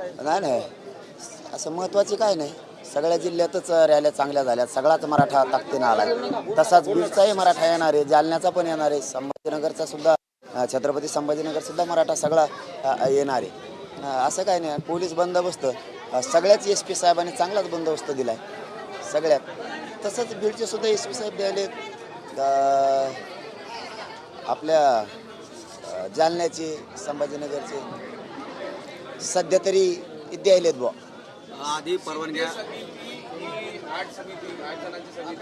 नाही नाही. असं महत्त्वाची काय नाही. सगळ्या जिल्ह्यातच रॅल्या चांगल्या झाल्या. सगळाच मराठा ताकदीनं आला तसाच बीडचाही मराठा येणार आहे. जालन्याचा पण येणार आहे. संभाजीनगरचा सुद्धा छत्रपती संभाजीनगर सुद्धा मराठा सगळा येणार आहे. असं काय नाही. पोलीस बंदोबस्त. सगळ्याच एस पी साहेबांनी चांगलाच बंदोबस्त दिला आहे सगळ्यात. तसंच बीडचे सुद्धा एस पी साहेब द्यायले आपल्या जालन्याचे संभाजीनगरचे. सध्या तरी द्यायलेत बुवा आधी परवानग्या आठ समिती आठ जणांची समिती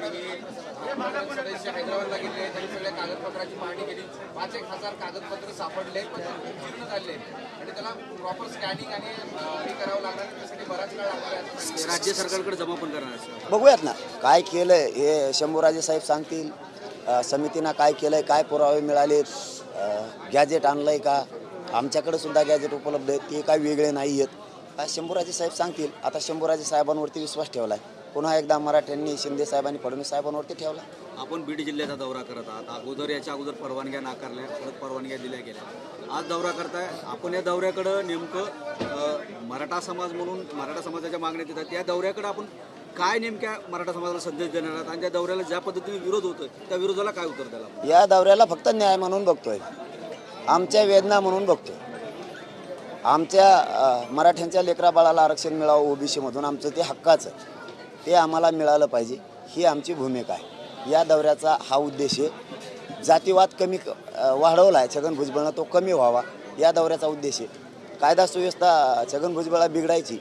सदस्य हैदराबादला गेले त्यांनी सगळ्या कागदपत्राची पाहणी केली पाच एक हजार कागदपत्र सापडले पण ते जीर्ण झाले आणि त्याला प्रॉपर स्कॅनिंग आणि अं, हे करावं लागणार आहे. त्यासाठी बराच काळ लागणार आहे असं सांगितलं. राज्य सरकारकडे जमा पण करणार आहे. बघूयात ना काय केलंय हे शंभूराजे साहेब सांगतील समितीनं काय केलंय काय पुरावे मिळाले गॅजेट आणलंय का आमच्याकडे सुद्धा गॅजेट उपलब्ध आहेत ते काय वेगळे नाही आहेत. काय शंभूराजे साहेब सांगतील आता शंभूराजे साहेबांवरती विश्वास ठेवलाय. पुन्हा एकदा मराठ्यांनी शिंदे साहेबांनी फडणवीस साहेबांवरती ठेवला आपण बीड जिल्ह्याचा दौरा करत आहात. अगोदर याच्या अगोदर परवानग्या नाकारल्या परत परवानग्या दिल्या गेल्या. आज दौरा करताय. आपण या दौऱ्याकडं नेमकं मराठा समाज म्हणून मराठा समाजाच्या मागण्यात येतात त्या दौऱ्याकडं आपण काय नेमक्या मराठा समाजाला संदेश देणार आहात? आणि त्या दौऱ्याला ज्या पद्धतीने विरोध होतोय त्या विरोधाला काय उत्तर द्यायला? या दौऱ्याला फक्त न्याय म्हणून बघतोय. आमच्या वेदना म्हणून बघतो आमच्या मराठ्यांच्या लेकरा बाळाला आरक्षण मिळावं ओबीसीमधून आमचं ते हक्काचं. ते आम्हाला मिळालं पाहिजे. ही आमची भूमिका आहे. या दौऱ्याचा हा उद्देश आहे. जातीवाद कमी क- वाढवला आहे छगन भुजबळनं तो कमी व्हावा. या दौऱ्याचा उद्देश आहे. कायदा सुव्यवस्था छगन भुजबळा बिघडायची.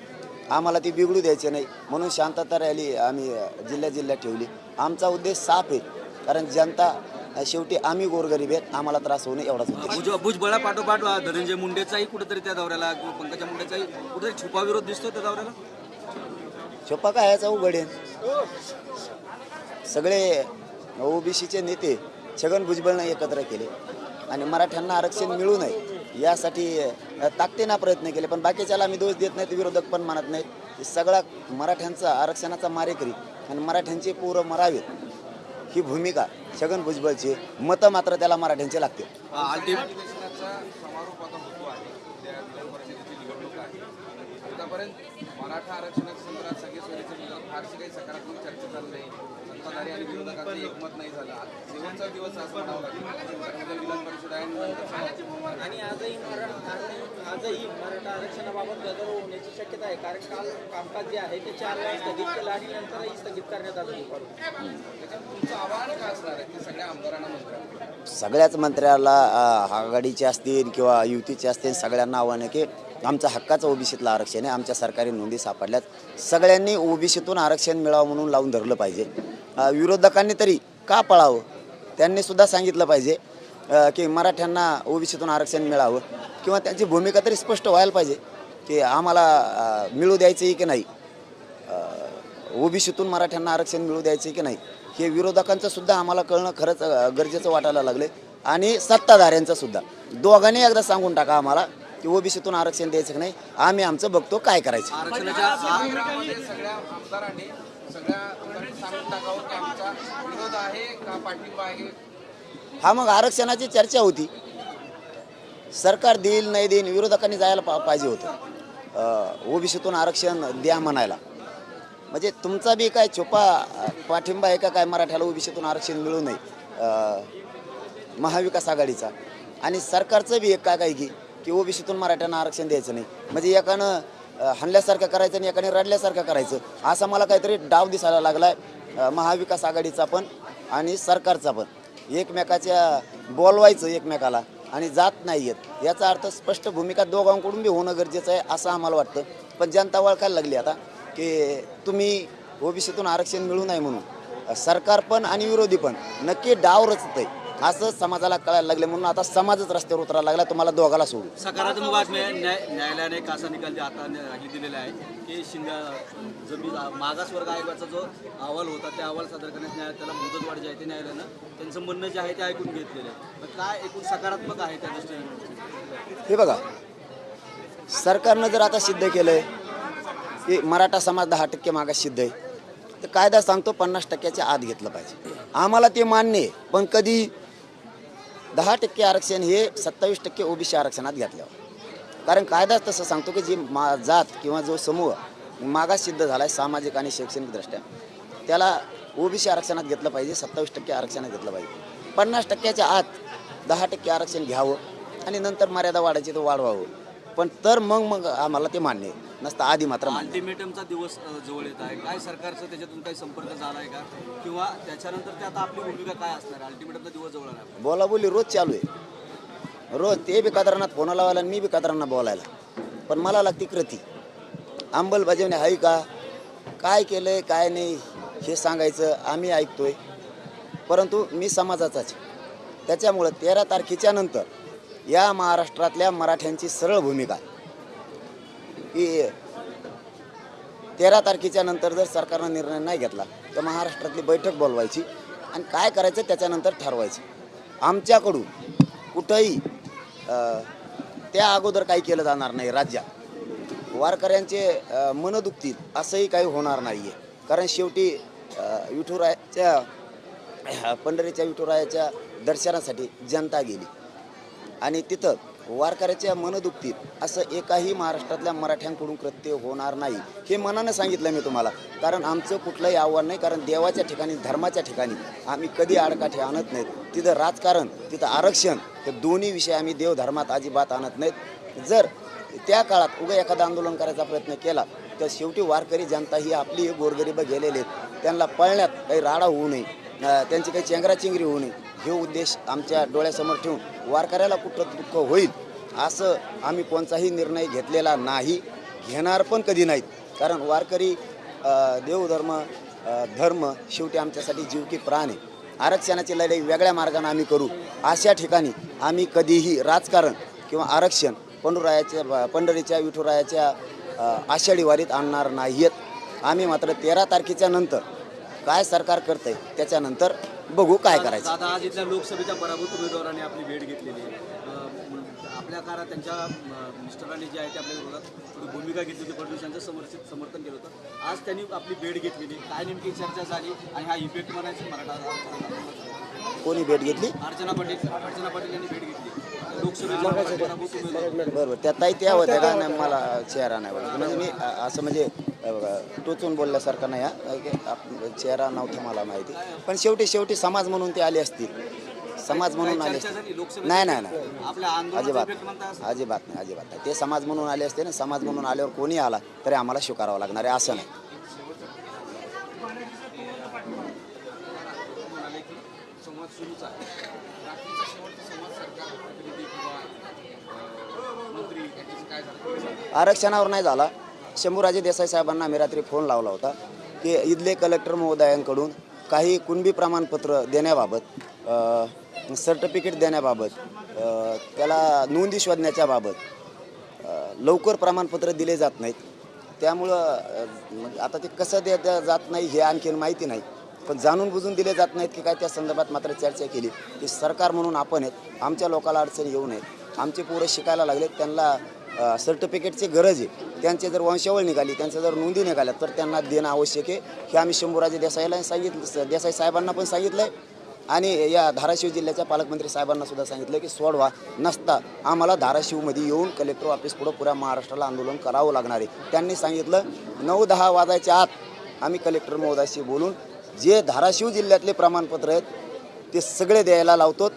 आम्हाला ती बिघडू द्यायची नाही. म्हणून शांतता रॅली आम्ही जिल्ह्या जिल्ह्यात ठेवली. आमचा उद्देश साफ आहे. कारण जनता शेवटी आम्ही गोरगरीब आहेत आम्हाला त्रास होणे एवढाच उद्देश भुज भुजबळा पाठोपाठ धनंजय मुंडेचाही कुठेतरी त्या दौऱ्याला किंवा पंकजा मुंडेचाही कुठेतरी छुपा विरोध दिसतो त्या दौऱ्याला? सोपा काय याचा उघड आहे. सगळे ओबीसीचे नेते छगन भुजबळनं एकत्र केले आणि मराठ्यांना आरक्षण मिळू नये यासाठी ताकदीनं प्रयत्न केले. पण बाकीच्याला आम्ही दोष देत नाहीत विरोधक पण मानत नाहीत. सगळा मराठ्यांचा आरक्षणाचा मारेकरी आणि मराठ्यांचे पोरं मरावेत ही भूमिका छगन भुजबळची मतं मात्र त्याला मराठ्यांचे लागतील अंतिम अधिवेशनाचा समारोप आता होतो आहे उद्या विधान परिषदेची निवडणूक आहे आतापर्यंत मराठा आरक्षणाच्या संदर्भात सगळे सोयीचे विरोधात फारशी काही सकारात्मक चर्चा झाली नाही. सत्ताधारी आणि विरोधकांचं एकमत नाही झालं. आज शेवटचा दिवस असं म्हणावं लागेल. विधान परिषद आहे आणि आजही मराठा आजही मराठा आरक्षणाबाबत गदारोळ होण्याची शक्यता आहे. कारण काल कामकाज जे आहे ते चार वेळा स्थगित केलं आणि नंतरही स्थगित करण्यात आलं त्याच्यात तुमचं आव्हान काय असणार आहे? ते सगळ्या आमदारांना मंत्र्यांना सगळ्याच मंत्र्याला आघाडीचे असतील किंवा युतीचे असतील सगळ्यांना आव्हान आहे की आमचा हक्काचं ओबीसीतलं आरक्षण आहे. आमच्या सरकारी नोंदी सापडल्यात. सगळ्यांनी ओबीसीतून आरक्षण मिळावं म्हणून लावून धरलं पाहिजे. विरोधकांनी तरी का पळावं? त्यांनी सुद्धा सांगितलं पाहिजे की मराठ्यांना ओबीसीतून आरक्षण मिळावं किंवा त्यांची भूमिका तरी स्पष्ट व्हायला पाहिजे की आम्हाला मिळू द्यायचं आहे की नाही? ओबीसीतून मराठ्यांना आरक्षण मिळू द्यायचे की नाही? हे विरोधकांचं सुद्धा आम्हाला कळणं खरंच गरजेचं वाटायला लागले आणि सत्ताधाऱ्यांचं सुद्धा. दोघांनी एकदा सांगून टाका आम्हाला की ओबीसीतून आरक्षण द्यायचं की नाही आम्ही आमचं बघतो काय करायचं. हा मग आरक्षणाची चर्चा होती. सरकार देईल नाही देईल विरोधकांनी जायला पा पाहिजे होतं. ओबीसीतून आरक्षण द्या म्हणायला. म्हणजे तुमचा बी काय छोपा पाठिंबा आहे का काय मराठ्याला ओबीसीतून आरक्षण मिळू नये? महाविकास आघाडीचा. आणि सरकारचं बी एक काय काय की की ओबीसीतून मराठ्यांना आरक्षण द्यायचं नाही. म्हणजे एकानं हणल्यासारखं करायचं आणि एकाने रडल्यासारखं करायचं. असा मला काहीतरी डाव दिसायला लागला आहे महाविकास आघाडीचा पण आणि सरकारचा पण. एकमेकाच्या बोलवायचं एकमेकाला आणि जात नाही आहेत याचा अर्थ स्पष्ट भूमिका दोघांकडून बी होणं गरजेचं आहे असं आम्हाला वाटतं. पण जनता वळखायला लागली आता की तुम्ही ओबीसीतून आरक्षण मिळू नये म्हणून. सरकार पण आणि विरोधी पण नक्की डाव रचत आहे असं समाजाला कळायला लागले म्हणून आता समाजच रस्त्यावर उतरायला लागला तुम्हाला दोघाला सोडू सकारात्मक न्याय न्यायालयाने एक असा निकाल जे आता हे दिलेला आहे की शिंदे जमीन मागासवर्ग आयोगाचा जो अहवाल होता त्या अहवाल सादर करण्यात न्याय त्याला मुदतवाढ जी आहे ते न्यायालयानं त्यांचं म्हणणं जे आहे ते ऐकून घेतलेलं आहे. काय एकूण सकारात्मक आहे त्या दृष्टीने हे बघा सरकारनं जर आता सिद्ध केलंय की मराठा समाज दहा टक्के मागास सिद्ध आहे तर कायदा सांगतो पन्नास टक्क्याच्या आत घेतलं पाहिजे. आम्हाला ते मान्य आहे पण कधी दहा टक्के आरक्षण हे सत्तावीस टक्के ओबीसी आरक्षणात घेतल्यावर. कारण कायदाच तसं सांगतो की जी मा जात किंवा जो समूह मागास सिद्ध झाला आहे सामाजिक आणि शैक्षणिकदृष्ट्या त्याला ओबीसी आरक्षणात घेतलं पाहिजे सत्तावीस टक्के आरक्षणात घेतलं पाहिजे. पन्नास टक्क्याच्या आत दहा टक्के आरक्षण घ्यावं आणि नंतर मर्यादा वाढायची तर वाढवावं. पण तर मग मग आम्हाला ते मान्य आहे. नसतं आधी मात्र मान्य. आहे. अल्टिमेटमचा दिवस अ, जवळ येत आहे. काय सरकारचं त्याच्यातून काही संपर्क झाला आहे का? किंवा त्याच्यानंतर ते आता आपली भूमिका काय असणार? अल्टिमेटमचा दिवस जवळ आला. आहे बोलाबोली रोज चालू आहे. रोज ते बी कदरांना फोन लावायला आणि मी बी कदरांना बोलायला. पण मला लागते कृती. अंमलबजावणी आहे का? काय केलंय काय नाही हे सांगायचं आम्ही ऐकतोय. परंतु मी समाजाचाच आहे. त्याच्यामुळं तेरा तारखेच्या नंतर या महाराष्ट्रातल्या मराठ्यांची सरळ भूमिका. की तेरा तारखेच्या नंतर जर सरकारनं निर्णय नाही घेतला तर महाराष्ट्रातली बैठक बोलवायची आणि काय करायचं त्याच्यानंतर ठरवायचं. आमच्याकडून कुठंही त्या अगोदर काही केलं जाणार नाही राज्यात. वारकऱ्यांचे मन दुखतील असंही काही होणार नाही आहे कारण शेवटी विठुरायाच्या पंढरीच्या विठुरायाच्या दर्शनासाठी जनता गेली. आणि तिथं वारकऱ्याच्या मन दुखतील असं एकाही महाराष्ट्रातल्या मराठ्यांकडून कृत्य होणार नाही हे मनानं सांगितलं मी तुम्हाला. कारण आमचं कुठलंही आव्हान नाही कारण देवाच्या ठिकाणी धर्माच्या ठिकाणी आम्ही कधी आडकाठी आणत नाहीत. तिथं राजकारण तिथं आरक्षण हे दोन्ही विषय आम्ही देवधर्मात अजिबात आणत नाहीत. जर त्या काळात उगा एखादं आंदोलन करायचा प्रयत्न केला तर शेवटी वारकरी जनता ही आपली गोरगरीब गेलेले आहेत. त्यांना पळण्यात काही राडा होऊ नये त्यांची काही चेंगराचिंगरी होऊ नये. हे उद्देश आमच्या डोळ्यासमोर ठेवून वारकऱ्याला कुठं दुःख होईल असं आम्ही कोणताही निर्णय घेतलेला नाही घेणार पण कधी नाहीत. कारण वारकरी देवधर्म धर्म शेवटी आमच्यासाठी जीव की प्राण. आहे आरक्षणाची लढाई वेगळ्या मार्गाने आम्ही करू. अशा ठिकाणी आम्ही कधीही राजकारण किंवा आरक्षण पंडुरायाच्या पंढरीच्या विठुरायाच्या आषाढी वारीत आणणार नाहीत आम्ही मात्र तेरा तारखेच्या नंतर काय सरकार करतंय त्याच्यानंतर बघू काय करायचं. दादा आज इथल्या लोकसभेच्या पराभूत उमेदवारांनी आपली भेट घेतलेली आहे. आपल्या काळात त्यांच्या मिस्टरांनी जे आहे ते आपल्या विरोधात थोडी भूमिका घेतली होती फडणवीस यांचं समर्थित समर्थन केलं होतं. आज त्यांनी आपली भेट घेतलेली काय नेमकी चर्चा झाली आणि हा इफेक्ट म्हणायचं मराठा. कोणी भेट घेतली? अर्चना पाटील अर्चना पाटील यांनी भेट घेतली. उमेदवार बरोबर. त्या ताई त्या होत्या का? नाही मला चेहरा नाही बघा म्हणजे मी असं म्हणजे टोचून बोलल्यासारखं नाही हा. चेहरा नव्हता मला माहिती. पण शेवटी शेवटी समाज म्हणून ते आले असतील. समाज म्हणून आले लोकसभेत नाही नाही नाही. अजिबात अजिबात नाही अजिबात नाही. ते समाज म्हणून आले असते ना समाज म्हणून आल्यावर कोणी आला तरी आम्हाला स्वीकारावं लागणार आहे असं नाही. आरक्षणावर नाही झाला. शंभूराजे देसाई साहेबांना आम्ही रात्री फोन लावला होता की इथले कलेक्टर महोदयांकडून काही कुणबी प्रमाणपत्र देण्याबाबत सर्टिफिकेट देण्याबाबत त्याला नोंदी शोधण्याच्या बाबत लवकर प्रमाणपत्र दिले जात नाहीत. त्यामुळं म्हणजे आता ते कसं दे जात नाही हे आणखीन माहिती नाही. पण जाणून बुजून दिले जात नाहीत की काय त्या संदर्भात मात्र चर्चा केली. की सरकार म्हणून आपण आहेत. आमच्या लोकांना अडचणी येऊ नयेत. आमचे पोरं शिकायला लागले त्यांना सर्टिफिकेटची गरज आहे. त्यांचे जर वंशावळ निघाली त्यांच्या जर नोंदी निघाल्या तर त्यांना देणं आवश्यक आहे. हे आम्ही शंभूराजे देसाईला सांगितलं देसाई साहेबांना पण सांगितलं आहे आणि या धाराशिव जिल्ह्याच्या पालकमंत्री साहेबांना सुद्धा सांगितलं की सोडवा नसता आम्हाला धाराशिवमध्ये येऊन कलेक्टर ऑफिस पुढं पुऱ्या महाराष्ट्राला आंदोलन करावं लागणार आहे. त्यांनी सांगितलं नऊ दहा वाजायच्या आत आम्ही कलेक्टर महोदयाशी बोलून जे धाराशिव जिल्ह्यातले प्रमाणपत्र आहेत ते सगळे द्यायला लावतो.